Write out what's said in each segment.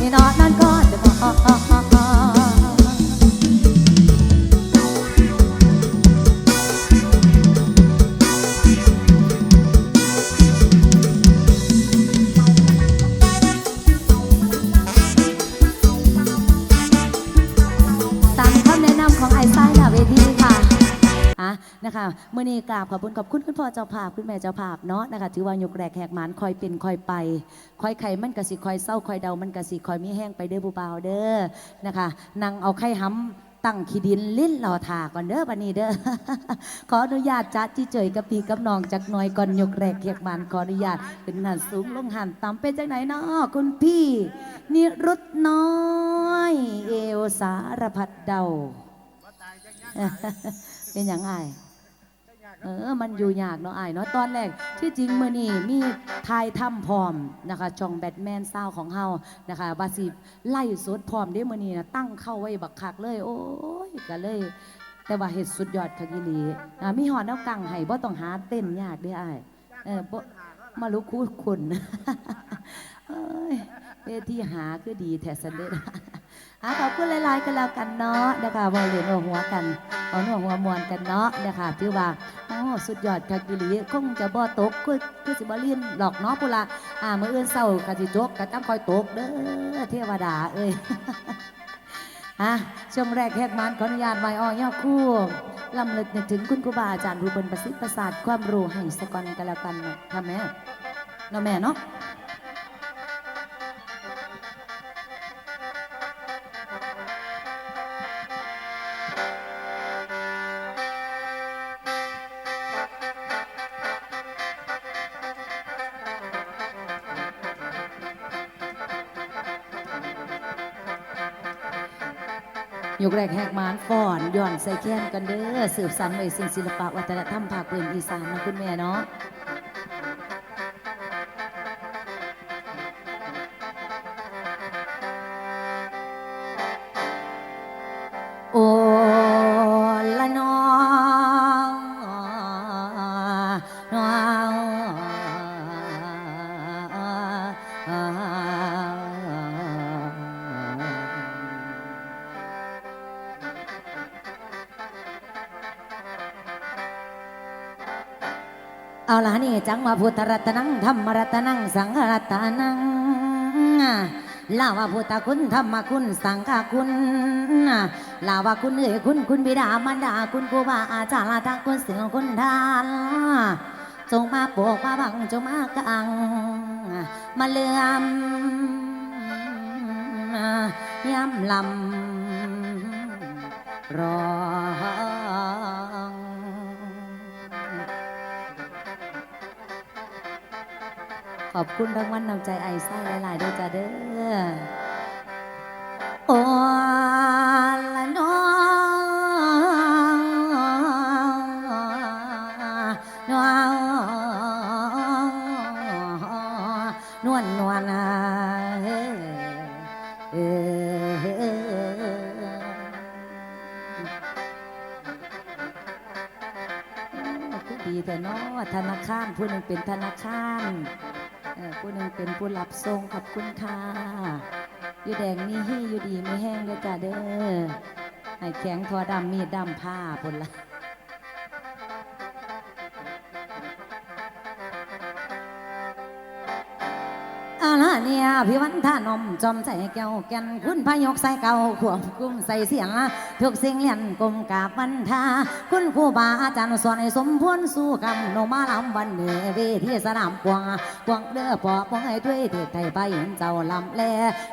ที่นอนนอนก่อนจะบอก คะเมื่อนี้กราบขอบคุณขอบคุณคุณพ่อเจ้าภาพคุณแม่เจ้าภาพเนาะนะคะถือว่ายกแรกแหกหมานคอยเป็นคอยไปคอยไข่มันกะสิคอยเศร้าคอยเดามันกะสิคอยมีแห้งไปเด้อผู้เบาวเด้อนะคะนางเอาไข่ห้ำตั้งขี้ดินลิ้นรอทาก่อนเด้อบันนี้เด้อ ขออนุญาตจ้าจีเจยกับพีกับน้องจากหน่อยก่อนยกแรกแหกหมานขออนุญาตเป็นหันสูงลงหันต่ำเป็นจากไหนเนาะคุณพี่นิรุตน้อย เอวสารพัดเดา เป็นอย่างไง เออ มันอยู่ยากเนาะไอ้เนาะตอนแรกที่จริงมือนี่มีทายถ้ำพร้อมนะคะจองแบทแมนเศร้าของเฮานะคะบาสิไล่สดพร้อมได้มือนี่นะตั้งเข้าไว้บักคักเลย โอ้ยก็เลย แต่ว่าเห็ดสุดยอดคักอีหลีอ่ามีหอดแนวกังให้บ่ต้องหาเต้นยากเด้อไอ้เออบ่มาลุกคูคุณเอ้ยเวทีหาคือดีแท้สันเด้อ อะขอบคุณหลายๆกันแล้วกันเนาะนะคะบอลเหรียญหัวหัวกันเอาหัวหัวมวนกันเนาะนะคะถือว่าโอ้สุดยอดคักกิลีคงจะบ่ตกคือคือสิบ่เลียนหลอกเนาะพุละอ่ามื้ออื่นเช้ากะสิจกกะต้องคอยตกเด้อเทวดาเอ้ยอะช่วงแรกแหกมันขออนุญาตไว้อ้อยอคู่ลำลึกนึกถึงคุณครูบาอาจารย์รูเป็นประสิทธิ์ประสาทความรู้ให้สกอนกันแล้วกันนะค่ะแม่เนาะแม่เนาะ ยกแรกแหกมานฟ้อนย้อนใส่แค้นกันเด้อสืบสานไว้สิ่งศิลปะวัฒนธรรมภาคพื้นอีสานนะคุณแม่เนาะ จังมาพุทธรัตนังธรรมรัตนังสังฆรัตนังลาวาพุทธคุณธรรมคุณสังฆคุณลาวาคุณเอ๋ยคุณคุณบิดามารดาคุณครูบาอาจารย์ลาทักคุณเสือคุณทานจงมาโปกมาบังจงมากัง มาเลื่อมย้ำลำรอ อบคุณรางวัลนำใจไอไส้หลายๆด้วยจ้าเด้อโอ้ละน้องน้องนวลนวลอะเออดีแต่นาะธนาคารผู้หนึ่งเป็นธนาคาร ผู้หนึ่งเป็นผู้รับทรงขอบคุณค่ะอยู่แดงมีฮี่อยู่ดีไม่แห้งเลยจ้าเด้อให้แข็งทอดำมีดดำผ้าบนละ พี่วันท่านมจอมใส่แก้วแก่นคุณพยกใส่เก่าขวบกุ้มใส่เสียงทุกสิ่งเลียนกลมกาบวันทาคุณครูบาอาจารย์สอนให้สมพรสู่คำโนมาลำวันเนือเวทีสนามกวางกวางเด้อปอปองให้ด้วยเทศไทยไปเห็นเจ้าลำแล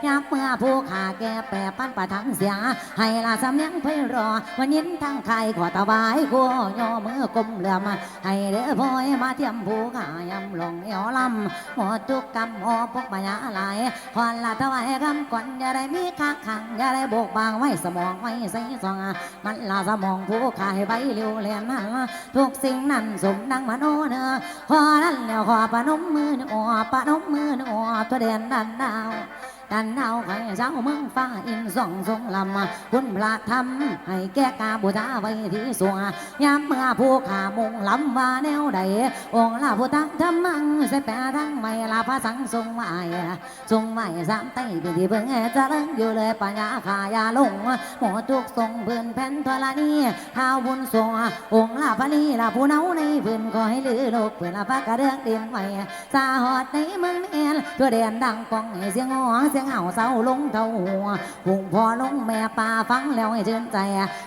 ยามเมื่อผู้ขาแก่แปรปั้นประทังเสียงให้ลาสำเนียงเพยรอวันยินทั้งใครขอตะบายกูย่อมือกลมเหลื่อมให้เด้อพอยมาเทียมผู้ขายำลงเอวลำหมดทุกกรรมหอพกปัญญาลายควันละถวายคำก่อนอย่าได้มีข้างขังอย่าได้โบกบางไว้สมองไว้ใส่ซองมันลาสมองผู้ขายใบเลี้ยวเลียนนั้นทุกสิ่งนั้นสมดังมโนเนื้อขอนั้นแล้วขอปนมมือเนอปนมมือเนอตัวเด่นดันดาว กันดาไข่เจ้าเมืองฟ้าอินส่องทรงลำคุณพระธรรมให้แก่กาบูชาไว้ที่สวงยามเมื่อผู้ขามุงลำว่าแนวใดองค์ลาพุทธธรรมังใส่แปรทั้งไม่ลาพระสังทรงไหวทรงไหวสามไต้เป็นที่เบิ่งจะเลิ่งอยู่เลยปัญญาขายาลงหมอทุกทรงพื่อนแผ่นทรณีข้าวบุญทรงองค์ลาพลีลาผู้เนาในพื่อนก็ให้ลือโลกเพื่อนลาพระกระเดือกเด่นไว้สาหอดในเมืองแม่นตัวเด่นดังกองเสียงหอเสียงเห่าเศร้าลงเท่าหัวพุงพอลงแม่ป่าฟังแล้วให้ชื่นใจ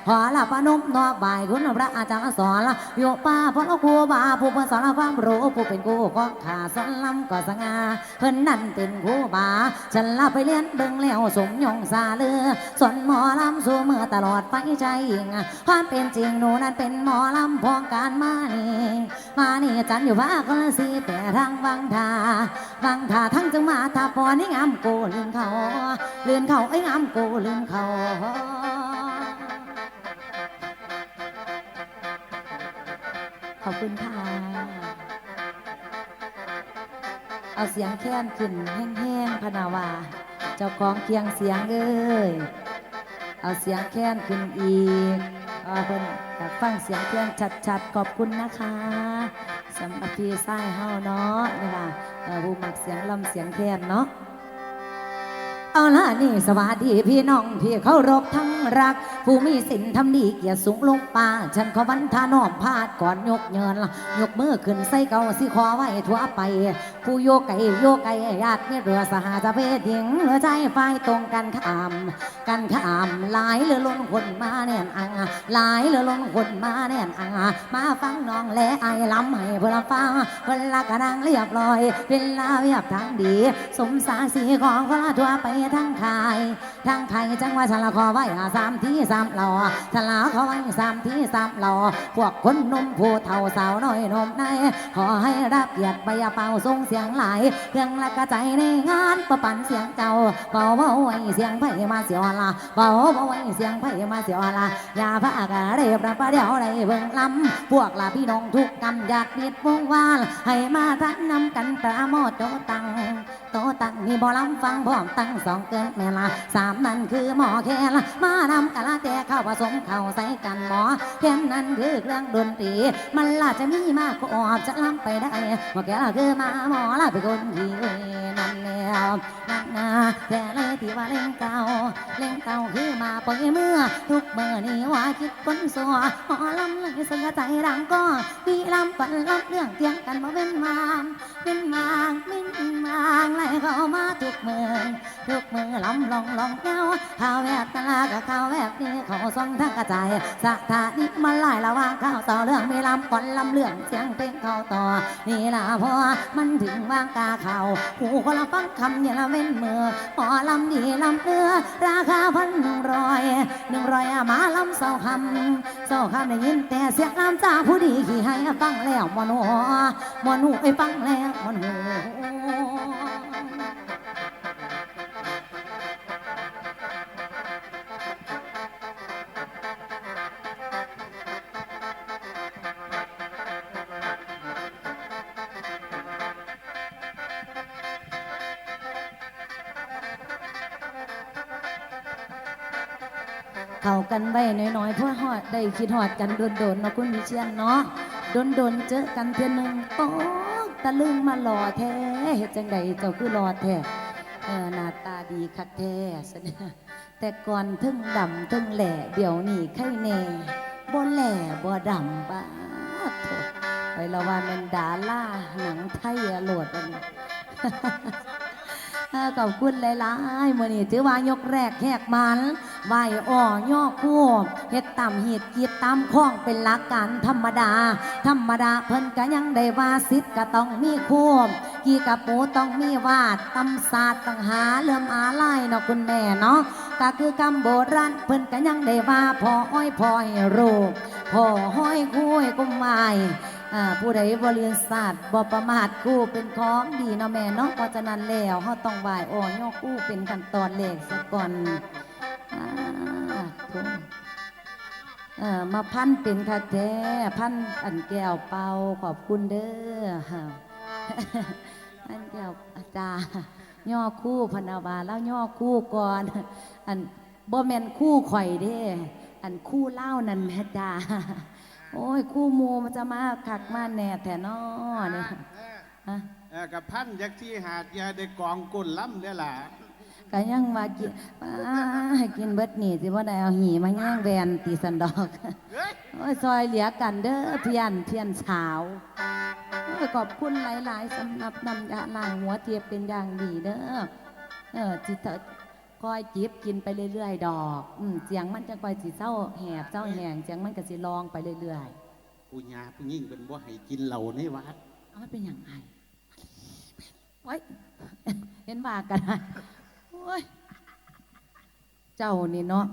ขอลาพนมนอกบ่ายคุณพระอาจารย์สอนละโยป้าพ่อครูบาผู้เป็นสอนความรู้ผู้เป็นกูขอขาสอนลำก็สง่าเพิ่นนั่นเป็นครูบาฉันลาไปเรียนเบิ่งแล้วสมยงซาเลือสอนหมอลำสู่มือตลอดไปใจยิงความเป็นจริงหนูนั้นเป็นหมอลำพองการมานี่มานี่จันอยู่ว่าคนสีแต่ทางวังทาวังทาทั้งจังมาทาปอนี่งามโกลืืนเขาลืนเขาไอ้งามโกลืนเขาขอบคุณค่ะ เอาเสียงแค้นขึ้นแห้งๆพนาวา เจ้าของเคียงเสียงเอ้ย เอาเสียงแค้นขึ้นอีกเอาเพิ่นอยากฟังเสียงแค้นชัดๆ ขอบคุณนะคะสำหรับพี่ไส้เฮาเนาะนี่ค่ะเอ่อผู้มักเสียงลำเสียงแค้นเนาะ เอาละนี่สวัสดีพี่น้องที่เคารพทั้งรัก ผู้มีสินทำดีเกียรติสูงลงป่าฉันขอวันทานอมพาดก่อนยกเงินละยกมือขึ้นใส่เก่าสิขอไว้ทั่วไป ผู้โยกไก่โยกไก่ญาติเมีเรือสหาจะเพศหญิงเหลือใจไฟตรงกันข้าม กันข้ามหลายเหลือล้นคนมาแน่นอังหลายเหลือล้นคนมาแน่นอังมาฟังน้องและไอ้ลำให้เพื่อฟังเพื่อละกระดังเรียบร้อย เป็นลาเรียบทางดี สมสาสีของคนละทั่วไปทั้งขายทั้งไทยจังว่าฉันละขอไว้สามที่สามหล่อฉันละขอไว้สามที่สามหล่อพวกคนหนุ่มผู้เฒ่าสาวน้อยหนุ่มในขอให้รับเกียรติใบเป่าส่งเสียงไหลเครื่องละกระใจในงานประปันเสียงเจ้าเบาเบาไว้เสียงไผ่มาเสียวละเบาเบาไว้เสียงไผ่มาเสียวละอย่าพากะเรียบระประเดี๋ยวในเบิ่งลำพวกลาพี่น้องทุกกำอยากมีดวงวานให้มาทักนำกันประโมทโตตัง โตตังมีบอลำฟังพร้อมตั้งสองเกินแม่ละสามนั่นคือหมอแคละมานำกะละแต่เข้าผสมเข้าใส่กันหมอแค่นั้นคือเครื่องดนตรี มันล่าจะมีมากก็ออบจะล้ำไปได้หมอแคละคือมาหมอละเป็นคนดีนั่นแล้วนั่นนะแต่ล ที่ว่าเล่งเก่าเล่งเก่าคือมาปล่อยเมื่อ ทุกเมื่อนี่ว่าคิดคนสัวหมอลำเลยเสียใจดังก็พี่ลำปันลำเรื่องเตียงกันมาเป็นมามเป็นมางเป็นมางไล่เข้ามาทุกเมื่อทุกเมื่อลำลองลองเงาข้าวแบบตลากับข้าวแบบนี้เขาส่งทั้งกระจายสถานีมาไล่ระว่าข้าวต่อเรื่องไม่ลำก่อนลำเรื่องเสียงเพลงเข้าต่อนี่ล่ะพอมันถึงวางกาเข่าหูคนละฟังคำอย่าละเว้นมือหมอลำดีลำเนื้อราคาพันหนึ่งร้อยหนึ่งร้อยอะมาลำเสาคำเสาคำได้ยินแต่เสียงลำจากผู้ดีขี่ให้ฟังแล้วมโนมโนไอ้ฟังแล้วมโน เข้ากันไว้น้อยๆเพื่อหอดได้คิดหอดกันโดนๆเนาะคุณวิเชียนเนาะโดนๆเจอกันเพียงหนึ่งโป๊กตะลึงมาหล่อแท้เฮ็ดจังใดเจ้าคือหล่อแท้เออหน้าตาดีคักแท้ซะแต่ก่อนทึ่งดำทึ่งแหล่เดี๋ยวนี้ไข่แน่บ่แหล่บ่ดำบ้าไปละว่ามันดาล่าหนังไทยอะโหลดอันนี้ ขอบคุณหลายๆมื่อนี้ถือว่ายกแรกแหกมันไหวอ่อย่อคู่เฮ็ดตามเหตุกีดตามข้องเป็นหลักการธรรมดา ธรรมดาเพิ่นก็ยังได้ว่าสิทธิ์ก็ต้องมีคู่กีกับปูต้องมีวาดตำศาสตร์ต้องหาเลื่อมอาไล่เนาะคุณแม่เนาะก็คือกำโบราณเพิ่นก็ยังได้ว่าพออ้อยพอให้รูปพอห้อยคุยกุมไม้ อ่าผู้ใดบริเวณศาสตร์บ่ประมาทกู้เป็นของดีเนาะแม่เนาะเพราะฉะนั้นแล้วเฮาต้องไหว้อ่อย่อกู้เป็นขั้นตอนแรกซะก่อนอ่าถูกเอ่อมาพันเป็นคักแท้พันอันแก้วเป่าขอบคุณเด้อฮะพันแก้วอาจารย์ย่อคู่พนาวาแล้วย่อคู่ก่อน อันบ่แม่นคู่ข่อยเด้ อันคู่เล่านั่นแม่จ้า โอ้ยคู่หมูมันจะมาคักมาแน่แท้นอเนี่ยฮะเออกับพันยักษ์ที่หาดยาได้กองกุนล้ำเนี่ยล่ะก็ยังว่ากินอ้าให้กินเบิดนี่สิบ่ได้เอาหีมาแย่งแวนตีสันดอกเฮ้ยโอ้ยซอยเหลือกันเด้อเพียนเพียนสาวโอ้ยขอบคุณหลาย ๆสำหรับน้ำยาล้างหัวเทียบเป็นอย่างดีเด้อเออจิต คอยจิบกินไปเรื่อยๆ ดอกอืมเสียงมันจะคอยสิเศร้าแหบเศร้าแหงเสียงมันก็สิลองไปเรื่อยผู้ยาผู้ยิ่งเป็นบ่ให้กินเหล่าในวัดๆเอามันเป็นอย่างไรไว้เห็นว่ากันได้โอ้ย เจ้านี่เนาะ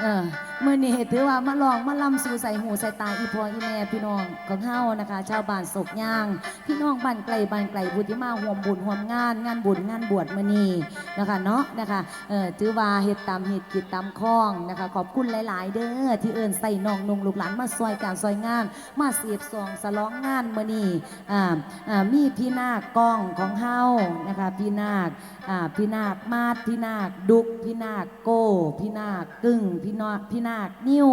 เออเมื่อนี้ถือว่ามาลองมาลำสู่ใส่หูใส่ตาอีพออีแม่พี่น้องของเฮานะคะ ชาวบ้านศกย่าง พี่น้องบ้านไกลบ้านไกลบุญที่มาห่วมบุญห่วมงาน งานบุญงานบวชมื่อนี้นะคะเนาะนะคะเออถือว่าเฮ็ดตามเหตุกิจตามข้องนะคะ ขอบคุณหลาย ๆ เด้อที่เอิ้นใส่น้องนุ่งลูกหลานมาซอยการซอยงาน มาเสียบซองสลองงานมื่อนี้อ่าอ่ามีพี่นาคกล้องของเฮานะคะพี่นาคอ่าพี่นาคมาดพี่นาคดุกพี่นาคโก้พี่นาคกึ่งพี่นาคพี่นาคนิ้ว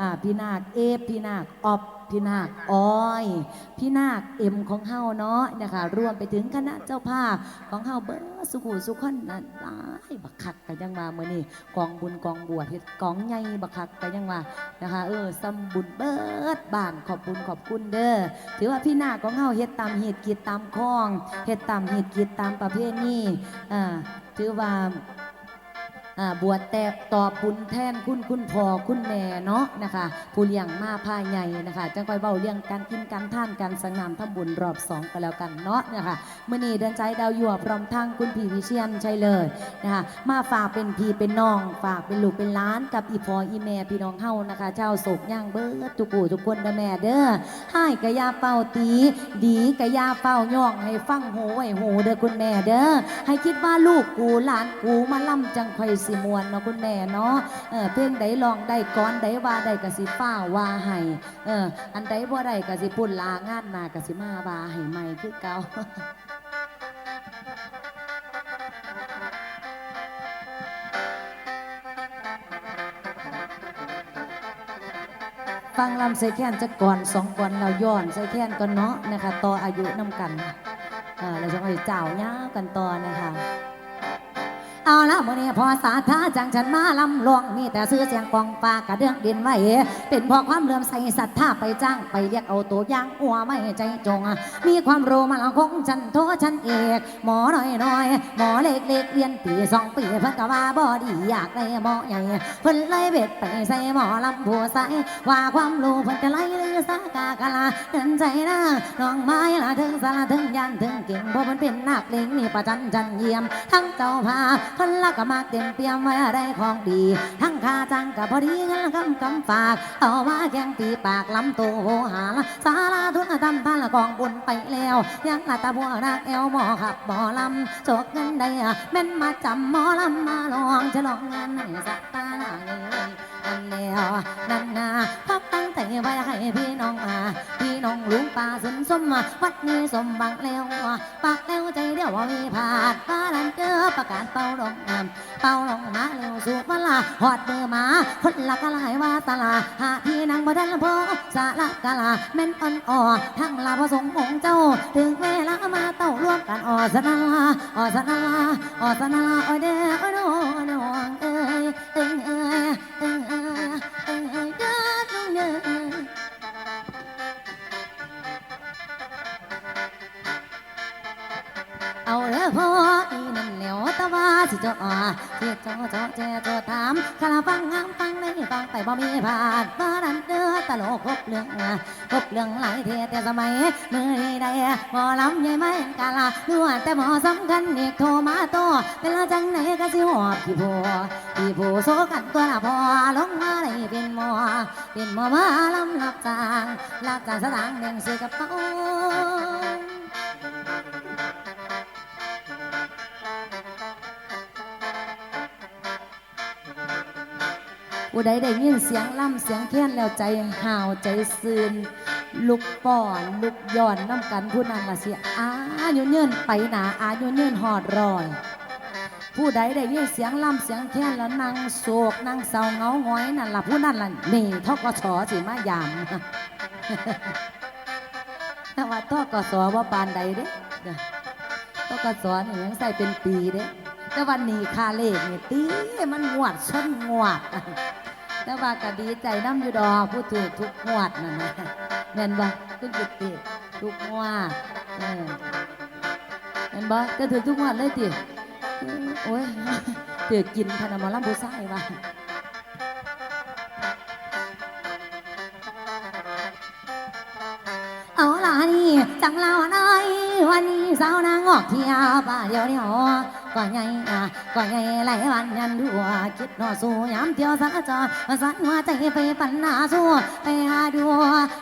อ่าพี่นาคเอฟพี่นาคออบพี่นาคอ้อย พี่นาคเอ็มของเฮาเนาะนะคะรวมไปถึงคณะเจ้าภาพของเฮาเบิร์สุขุสุขคนนั้นหลายบักคักกันยังมาเมื่อนี้กองบุญกองบวชเฮ็ดกองใหญ่บักคักกันยังมานะคะเออซัมบุญเบิดบ้านขอบบุญขอบคุณเด้อถือว่าพี่นาคของเฮาเฮ็ดตามเหตุกิจตามข้องเฮ็ดตามเหตุกิจตามประเพณีอ่าถือว่า บวชแต่ตอบบุญแทนคุณคุณพ่อคุณแม่เนาะนะคะผู้เลี้ยงมาพาใหญ่นะคะจังคอยเบาเรื่องการกินการท่านการสงามทำบุญรอบสองก็แล้วกันเนาะนะคะมื่อนี้เดินใจดาวยัวพร้อมทั้งคุณพี่วิเชียนใช่เลยนะคะมาฝากเป็นพี่เป็นน้อง ฝากเป็นลูกเป็นล้านกับอีพออีแม่พี่น้องเฮานะคะเจ้าโศกย่างเบิดทุกผู้ทุกคนเด้อแม่เด้อให้กะยาเป่าตี ดีกะยาเป่าย่องให้ฟังโหไว้โหเด้อคุณแม่เด้อให้คิดว่าลูกกูหลานกูมาล่ำจังคอยสมวนเนาะคุณแม่เนาะเออเพลงใดลองได้ก้อนใดว่าได้กะสิฟ้าว่าให้เอออันใดบ่ได้กะสิปุ่นลางานหนากะสิมาว่าให้ใหม่คือเก่าฟังลำใส่แค้นจะก่อนสองก่อนเราย้อนใส่แค้นก็เนาะนะคะต่ออายุน้ำกันอ่าเราจะไปเจ้าย่ากันต่อนะคะ เอาละมื่อนี้พอสาธาจังฉันมาลำลวงมีแต่ซื้อเสียงกองปากกระเดื่องดินไว้เป็นพอความเลื่อมใสศรัทธาไปจ้างไปเรียกเอาตัวย่างอัวไม่ใจจง มีความรู้มาละคงฉันโทฉันเอกหมอน้อยน้อยหมอเล็กเล็กเรียนปีสองปีเพิ่นก็ว่าบ่ดีอยากได้หมอใหญ่เพิ่นเลยเบ็ดไปใส่หมอลำผัวใสว่าความรู้เพิ่นจะไล่ลือสากากะลาเดินใจนะน้องไม้ละถึงสาระถึงยันถึงเก่งเพราะมันเป็นนักเลงมีประจันจันเยี่ยมทั้งเจ้าภาคนละก็มากเต็มเปี่ยมไว้ได้ของดี ทั้งคาจังกับพอดีเงินคำคำฝาก เอามาแข่งตีปากลำตัวโหหาสาราทุนทำท่านละกองบุญไปแล้ว ยังละตาบัวนักแอวหมอขับหมอลำโจกเงินได้อะแม่นมาจำหมอลำมาลองจะลองงานให้สักตาหน่อย นั่นแล้วนั่นนาพักตั้งใจไว้ให้พี่น้องมาพี่น้องลุงป่าสินสมมาวัดนี้สมบังแล้วปากแล้วใจเดียวว่ามีผาดฟ้าลันเจอประกาศเป่าลงน้ำเป่าลงมาเร็วสู่มาลาหอดเบอร์มาคนละกะลายว่าตาลาหาพี่นางบ่ทันพอสาละกะลาแม่นอ่อนอ่อทั้งลาพระสงฆ์องค์เจ้า ถึงเวลามาเต้าร่วมกันอ่อสนาอ่อสนาอ่อสนาอ่อเด้ออ่อน้องน้องเอ้ยเอ้ยเอ้ย พ่ออีนั่นแหล้วตะว่าสิเจ้าอ่าสิเจ้าเจ้าแจเจ้าถามคาราฟังงามฟังเลยฟังแต่บ่มีผาดบ้านันเด้อตลกครบเรื่องอะครบเรื่องหลายเทแต่สมัยมือนี้ได้หมอลำใหญ่ไม่กาลาดูว่าแต่หมอสำคัญเด็กโทรมาโตเป็นละจังไหนก็สิหอบพี่ผัวพี่ผัวโซกันตัวละพอลงมาได้เป็นหมอเป็นหมอมาลำรับจ้างรับจ้างสตางค์เลี้ยงซื้อกระเป๋า ผู้ใดได้ยินเสียงล่ำเสียงแค้นแล้วใจห่าวใจซืนลูกปอนลูกย้อนน้ำกันผู้นั้นละเสียอายุเยินไปหนาอายุเยินหอดรอยผู้ใดได้ยินเสียงล่ำเสียงแค้นแล้วนั่งโศกนั่งเศร้าเงาหงอยนั่นล่ะผู้นั้นล่ะนี่ทกศสิมายามแต่ว่าทกศว่าปานใดเด้เด้อทกศนี่ยังใส่เป็นปีเด้แต่วันนี้คาเลขนี่ตีมันงวดชนงวด แต่ว่าก็ดีใจน้ำอยู่ดอกผู้ถือทุกงวดนั่นนะแม่นบ่คุณจิตติทุกงวดเออแม่นบ่จะถือทุกงวดเลยติโอ้ยเตือกินพนามอลำผู้ชายว่ะเอาล่ะนี่จังเล่าหน่อยวันนี้สาวนางออกเที่ยวป่าเดียวเดียว ก่อนไงอะก่อนไงไหลวันยันดัวคิดนอสู้ยามเที่ยวสัญจรสันหัวใจไปปันหนาสู้ไปหาดัว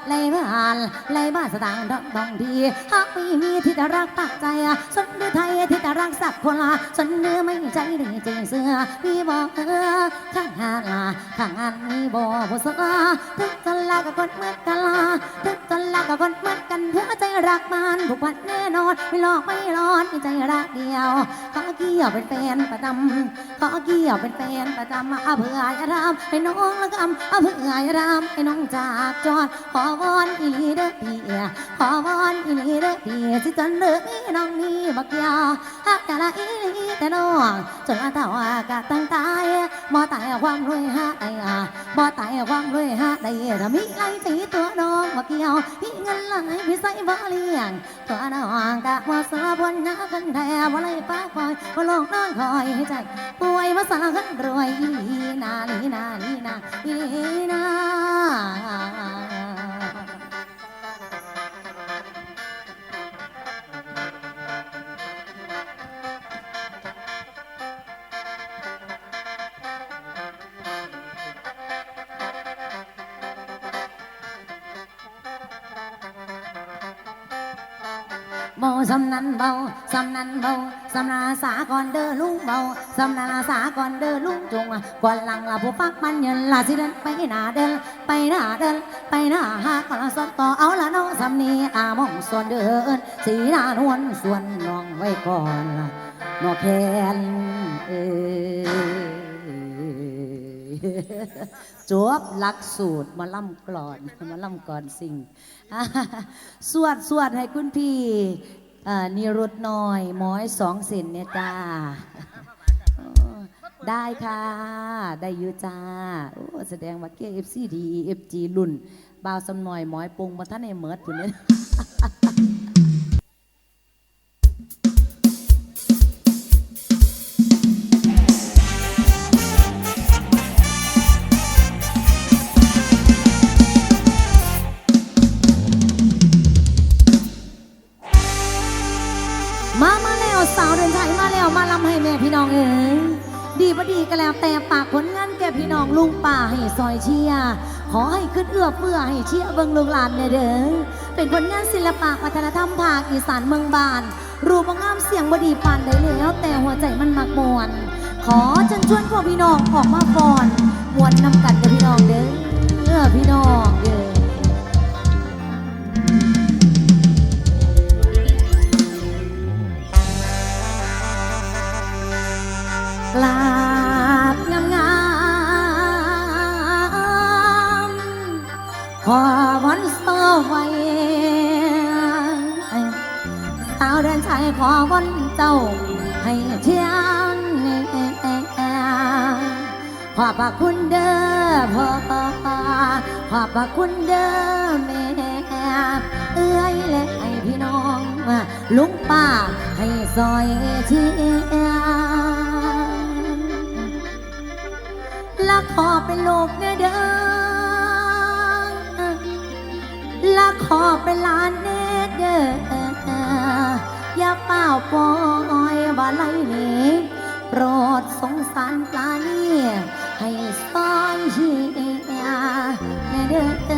ไหลบ้านไหลบ้านสตางค์ดอกดองดีหากมีมีที่จะรักตักใจสนดือไทยที่จะรักสักคนละสนดือ ใจดีจริงเสือมีบอกเออข้างงานละข้างงานมีบอกผู้สือถึงจะลากับคนเมื่อกันละถึงจะลากับคนเมื่อกันหัวใจรักมันผูกพันแน่นอนไม่หลอกไม่ร้อนใจรักเดียวขอเกี่ยวเป็นแฟนประจำขอเกี่ยวเป็นแฟนประจำเอาเผื่ออย่าทำให้น้องละกำเอาเผื่ออย่าทำให้น้องจากจอดขอวอนอีลีเด้อพี่ขอวอนอีลีเด้อพี่สิจนเลิกนี่น้องนี่บักยาหักแต่ละอีลีแต่น้องจนอาเท่าอากาศตั้งตายบ่ตายความรวยหาได้บ่ตายความรวยหาได้ถ้ามีไรสีตัวน้องบักเกี่ยวพี่เงินหลายพี่ใส่บ่เลี้ยงตัวน้องกะว่าสาบนหน้ากันแท้ว่าไรป้าคอยว่าลงนอนคอยให้ใจป่วยว่าสากันรวยอีนาลีนาลีนาอีนา สำนันเบาสำนันเบาสำนาสาก่อนเด้อลุงเบาสำนาสาก่อนเด้อลุงจงก่อนหลังละผู้ปักมันเงินละสิเดินไปหน้าเดินไปหน้าเดินไปหน้าหากละสดต่อเอาละน้องสำนีอามองส่วนเดินสีหน้านวลส่วนน้องไว้ก่อนละนอแคนเออจบหลักสูตรมาล่ำกลอนมาล่ำก่อนสิ่งสวดสวดให้คุณพี่ นิรุตหน่อยหมอยสองเซนเนี่ยจ้า ได้ค่ะ ได้อยู่จ้า โอ้แสดงว่าเกเอฟซีดีเอฟจีรุ่นบ่าวสำหน่อยหมอยปรุงมาท่านในเมิดผุนเนี่ย มามาแล้วสาวเดินชัยมาแล้วมาลำให้แม่พี่น้องเอ๋ยดีบดีก็แล้วแต่ปากผลงานแก่พี่น้องลุงป่าให้ซอยเชียขอให้ขึ้นเอื้อเฟื้อให้เชียเบิงลูกหลานเนี่ยเด้อเป็นผลงานศิลปะวัฒนธรรมภาคอีสานเมืองบาน รูปงามเสียงบดีปานได้แล้ว แต่หัวใจมันมักมวน ขอเชิญชวนพวกพี่น้องออกมาฟอนมวนนำกันเด้อพี่น้องเด้อพี่น้อง ๆขอวันโซไว้สาวเดินชายขอวันเจ้าให้เทียนขอบพระคุณเด้อพ่อขอบพระคุณเด้อแม่เอื้อยและไอพี่น้องลุงป้าให้ซอยเชียร์และขอเป็นลูกเด้อ ละขอเป็นลานเด้อเดออย่าเป้าปอยว่าไลนี้โปรดสงสารปลานี่ให้ซอยเชียร์แม่เด้